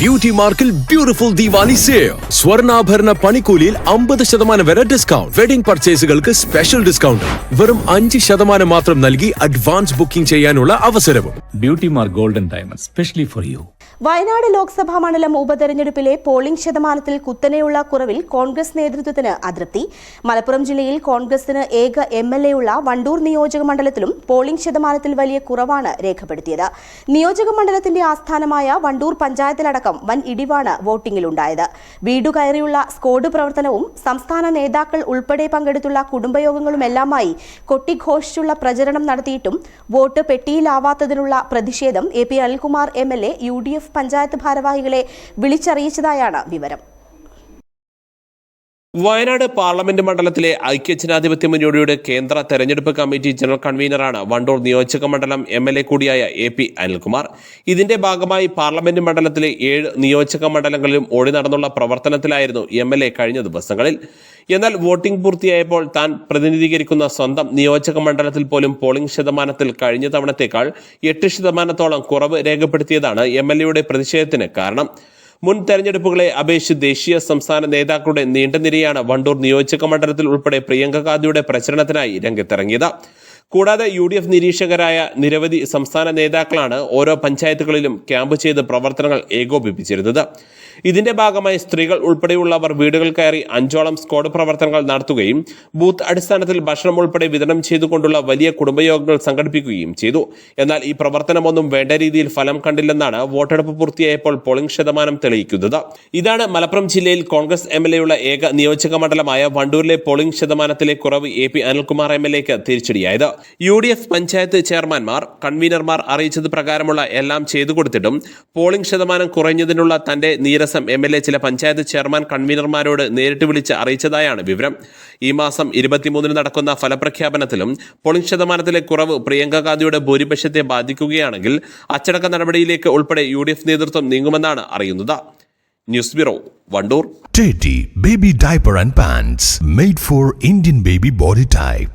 Beauty മാർക്കിൽ beautiful Diwali save സ്വർണാഭരണ പണിക്കൂലിയിൽ അമ്പത് ശതമാനം വരെ ഡിസ്കൗണ്ട് വെഡിംഗ് പർച്ചേസുകൾക്ക് സ്പെഷ്യൽ ഡിസ്കൗണ്ട് വെറും അഞ്ച് ശതമാനം മാത്രം നൽകി അഡ്വാൻസ് ബുക്കിംഗ് ചെയ്യാനുള്ള അവസരവും. Beauty mark golden diamond specially for you Wayanad Lok Sabha മണ്ഡലം ഉപതെരഞ്ഞെടുപ്പിലെ പോളിംഗ് ശതമാനത്തിൽ കുത്തനെയുള്ള കുറവിൽ കോൺഗ്രസ് നേതൃത്വത്തിന് അതൃപ്തി. മലപ്പുറം ജില്ലയിൽ കോൺഗ്രസിന് ഏക എം എൽ എ ഉള്ള വണ്ടൂർ നിയോജക മണ്ഡലത്തിലും പോളിംഗ് ശതമാനത്തിൽ വലിയ കുറവാണ് രേഖപ്പെടുത്തിയത്. നിയോജക മണ്ഡലത്തിന്റെ ആസ്ഥാനമായ വണ്ടൂർ പഞ്ചായത്തിലടക്കം വൻ ഇടിവാണ് വോട്ടിംഗിലുണ്ടായത് വീടുകയറിയുള്ള സ്കോഡ് പ്രവർത്തനവും സംസ്ഥാന നേതാക്കൾ ഉൾപ്പെടെ പങ്കെടുത്തുള്ള കുടുംബയോഗങ്ങളുമെല്ലാമായി കൊട്ടിഘോഷിച്ചുള്ള പ്രചരണം നടത്തിയിട്ടും വോട്ട് പെട്ടിയിലാവാത്തതിനുള്ള പ്രതിഷേധം A P Anilkumar M L A U D F panchayat ഭാരവാഹികളെ വിളിച്ചറിയിച്ചതായാണ് വിവരം. വയനാട് പാർലമെന്റ് മണ്ഡലത്തിലെ ഐക്യജനാധിപത്യ മുന്നോടിയുടെ കേന്ദ്ര തെരഞ്ഞെടുപ്പ് കമ്മിറ്റി ജനറൽ കൺവീനറാണ് വണ്ടൂർ നിയോജക മണ്ഡലം എം എൽ എ കൂടിയായ എ പി അനിൽകുമാർ. ഇതിന്റെ ഭാഗമായി പാർലമെന്റ് മണ്ഡലത്തിലെ ഏഴ് നിയോജക മണ്ഡലങ്ങളിലും ഓടി നടന്നുള്ള പ്രവർത്തനത്തിലായിരുന്നു എം എൽ എ കഴിഞ്ഞ ദിവസങ്ങളിൽ. എന്നാൽ വോട്ടിംഗ് പൂർത്തിയായപ്പോൾ താൻ പ്രതിനിധീകരിക്കുന്ന സ്വന്തം നിയോജക മണ്ഡലത്തിൽ പോലും പോളിംഗ് ശതമാനത്തിൽ കഴിഞ്ഞ തവണത്തേക്കാൾ എട്ട് ശതമാനത്തോളം കുറവ് രേഖപ്പെടുത്തിയതാണ് എം എൽ എയുടെ പ്രതിഷേധത്തിന് കാരണം. മുൻ തെരഞ്ഞെടുപ്പുകളെ അപേക്ഷിച്ച് ദേശീയ സംസ്ഥാന നേതാക്കളുടെ നീണ്ട നിരയാണ് വണ്ടൂർ നിയോജക മണ്ഡലത്തിൽ ഉൾപ്പെടെ പ്രിയങ്ക ഗാന്ധിയുടെ പ്രചരണത്തിനായി രംഗത്തിറങ്ങിയത്. കൂടാതെ യു ഡി എഫ് നിരീക്ഷകരായ നിരവധി സംസ്ഥാന നേതാക്കളാണ് ഓരോ പഞ്ചായത്തുകളിലും ക്യാമ്പ് ചെയ്ത് പ്രവർത്തനങ്ങൾ ഏകോപിപ്പിച്ചിരുന്നത്. ഇതിന്റെ ഭാഗമായി സ്ത്രീകൾ ഉൾപ്പെടെയുള്ളവർ വീടുകൾ കയറി അഞ്ചോളം സ്ക്വാഡ് പ്രവർത്തനങ്ങൾ നടത്തുകയും ബൂത്ത് അടിസ്ഥാനത്തിൽ ഭക്ഷണം ഉൾപ്പെടെ വിതരണം ചെയ്തുകൊണ്ടുള്ള വലിയ കുടുംബയോഗങ്ങൾ സംഘടിപ്പിക്കുകയും ചെയ്തു. എന്നാൽ ഈ പ്രവർത്തനമൊന്നും വേണ്ട രീതിയിൽ ഫലം കണ്ടില്ലെന്നാണ് വോട്ടെടുപ്പ് പൂർത്തിയായപ്പോൾ പോളിംഗ് ശതമാനം തെളിയിക്കുന്നത്. ഇതാണ് മലപ്പുറം ജില്ലയിൽ കോൺഗ്രസ് എം എൽ എയുള്ള ഏക നിയോജക മണ്ഡലമായ വണ്ടൂരിലെ പോളിംഗ് ശതമാനത്തിലെ കുറവ് A P Anilkumar M L എക്ക് തിരിച്ചടിയായത്. യു ഡി എഫ് പഞ്ചായത്ത് ചെയർമാൻമാർ കൺവീനർമാർ അറിയിച്ചത് പ്രകാരമുള്ള എല്ലാം ചെയ്തു കൊടുത്തിട്ടും പോളിംഗ് ശതമാനം കുറഞ്ഞതിനുള്ള തന്റെ നീരസം എം എൽ എ ചില പഞ്ചായത്ത് ചെയർമാൻ കൺവീനർമാരോട് നേരിട്ട് വിളിച്ച് അറിയിച്ചതായാണ് വിവരം. ഈ മാസം ഇരുപത്തിമൂന്നിന് നടക്കുന്ന ഫലപ്രഖ്യാപനത്തിലും പോളിംഗ് ശതമാനത്തിലെ കുറവ് പ്രിയങ്ക ഗാന്ധിയുടെ ഭൂരിപക്ഷത്തെ ബാധിക്കുകയാണെങ്കിൽ അച്ചടക്ക നടപടിയിലേക്ക് ഉൾപ്പെടെ യു ഡി എഫ് നേതൃത്വം നീങ്ങുമെന്നാണ് അറിയുന്നത്. News bureau Wandoor. Baby Diaper and Pants made for Indian baby body type.